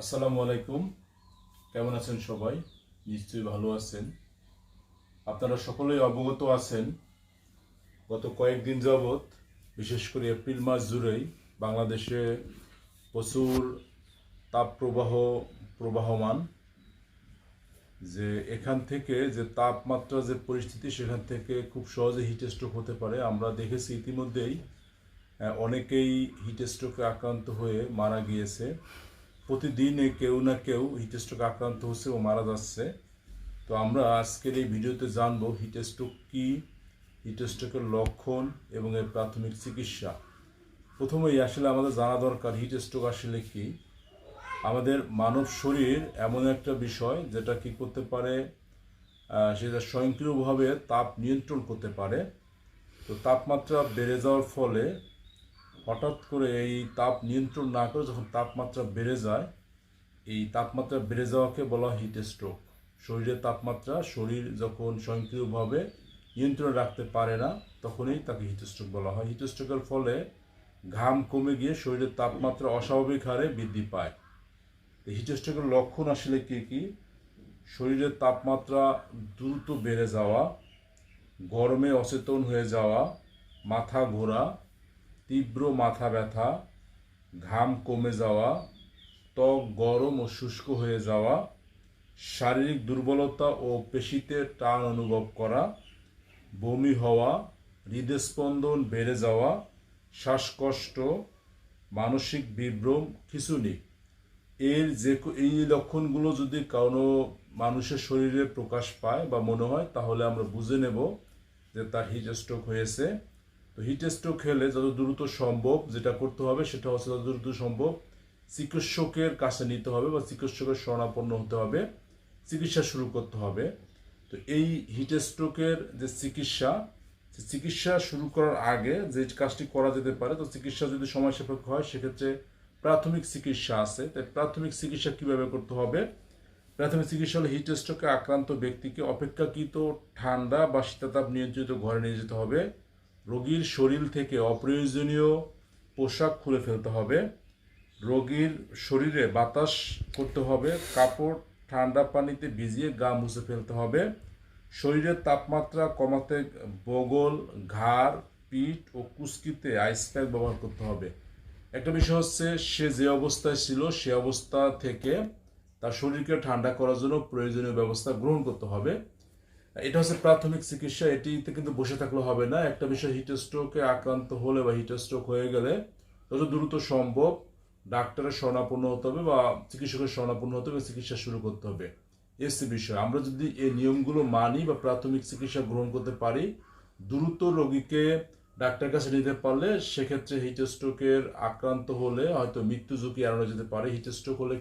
আসসালামু আলাইকুম। কেমন আছেন সবাই? নিশ্চয়ই ভালো আছেন। আপনারা সকলেই অবগত আছেন, গত কয়েকদিন যাবৎ, বিশেষ করে এপ্রিল মাস জুড়েই বাংলাদেশে প্রচুর তাপপ্রবাহ প্রবাহমান। যে এখান থেকে যে তাপমাত্রা, যে পরিস্থিতি, সেখান থেকে খুব সহজে হিটস্ট্রোক হতে পারে। আমরা দেখেছি ইতিমধ্যেই অনেকেই হিটস্ট্রোকে আক্রান্ত হয়ে মারা গিয়েছে। প্রতিদিনে কেউ না কেউ হিটস্ট্রোক আক্রান্ত হচ্ছে ও মারা যাচ্ছে। তো আমরা আজকের এই ভিডিওতে জানব হিটস্ট্রোক কি, হিটস্ট্রোকের লক্ষণ এবং এর প্রাথমিক চিকিৎসা। প্রথমেই আসলে আমাদের জানা দরকার হিটস্ট্রোক আসলে কি। আমাদের মানব শরীর এমন একটা বিষয় যেটা কি করতে পারে সেটা স্বয়ংক্রিয়ভাবে তাপ নিয়ন্ত্রণ করতে পারে। তো তাপমাত্রা বেড়ে যাওয়ার ফলে হঠাৎ করে এই তাপ নিয়ন্ত্রণ না করে যখন তাপমাত্রা বেড়ে যায়, এই তাপমাত্রা বেড়ে যাওয়াকে বলা হয় হিট স্ট্রোক শরীরের তাপমাত্রা শরীর যখন স্বয়ংক্রিয়ভাবে নিয়ন্ত্রণ রাখতে পারে না, তখনই তাকে হিট স্ট্রোক বলা হয়। হিট স্ট্রোকের ফলে ঘাম কমে গিয়ে শরীরের তাপমাত্রা অস্বাভাবিক হারে বৃদ্ধি পায়। তো হিট স্ট্রোকের লক্ষণ আসলে কী কী? শরীরের তাপমাত্রা দ্রুত বেড়ে যাওয়া, গরমে অচেতন হয়ে যাওয়া, মাথা ঘোরা তীব্র মাথা ব্যথা, ঘাম কমে যাওয়া, ত্বক গরম ও শুষ্ক হয়ে যাওয়া, শারীরিক দুর্বলতা ও পেশিতে টান অনুভব করা, বমি হওয়া, হৃদস্পন্দন বেড়ে যাওয়া, শ্বাসকষ্ট, মানসিক বিভ্রম খিঁচুনি এর যে এই লক্ষণগুলো যদি কোনো মানুষের শরীরে প্রকাশ পায় বা মনে হয়, তাহলে আমরা বুঝে নেব যে তার হিট স্ট্রোক হয়েছে। তো হিট স্ট্রোক হলে যত দ্রুত সম্ভব যেটা করতে হবে সেটা হচ্ছে যত দ্রুত সম্ভব চিকিৎসকের কাছে নিতে হবে বা চিকিৎসকের শরণাপন্ন হতে হবে, চিকিৎসা শুরু করতে হবে। তো এই হিট স্ট্রোকের যে চিকিৎসা চিকিৎসা শুরু করার আগে যে কাজটি করা যেতে পারে, তো চিকিৎসা যদি সময় সাপেক্ষ হয়, সেক্ষেত্রে প্রাথমিক চিকিৎসা আছে। তাই প্রাথমিক চিকিৎসা কীভাবে করতে হবে? প্রাথমিক চিকিৎসা হলে হিট স্ট্রোকে আক্রান্ত ব্যক্তিকে অপেক্ষাকৃত ঠান্ডা বা শীতাতাপ নিয়ন্ত্রিত ঘরে নিয়ে যেতে হবে। রোগীর শরীর থেকে অপ্রয়োজনীয় পোশাক খুলে ফেলতে হবে। রোগীর শরীরে বাতাস করতে হবে, কাপড় ঠান্ডা পানিতে ভিজিয়ে গা মুছে ফেলতে হবে। শরীরের তাপমাত্রা কমাতে বগল, ঘাড়, পিঠ ও কুস্কিতে আইস প্যাক ব্যবহার করতে হবে। একটা বিষয় হচ্ছে, সে যে অবস্থায় ছিল, সে অবস্থা থেকে তার শরীরকে ঠান্ডা করার জন্য প্রয়োজনীয় ব্যবস্থা গ্রহণ করতে হবে। এটা হচ্ছে প্রাথমিক চিকিৎসা এটিতে কিন্তু বসে থাকলে হবে না। একটা বিষয় হিট স্ট্রোকে আক্রান্ত হলে বা হিট স্ট্রোক হয়ে গেলে যত দ্রুত সম্ভব ডাক্তারের শরণাপন্ন হতে হবে বা চিকিৎসকের শরণাপন্ন হতে হবে, চিকিৎসা শুরু করতে হবে। এসি বিষয়, আমরা যদি এই নিয়মগুলো মানি বা প্রাথমিক চিকিৎসা গ্রহণ করতে পারি, দ্রুত রোগীকে ডাক্তার কাছে নিতে পারলে সেক্ষেত্রে হিট স্ট্রোকের আক্রান্ত হলে হয়তো মৃত্যু ঝুঁকি এড়ানো যেতে পারে। হিট স্ট্রোক হলে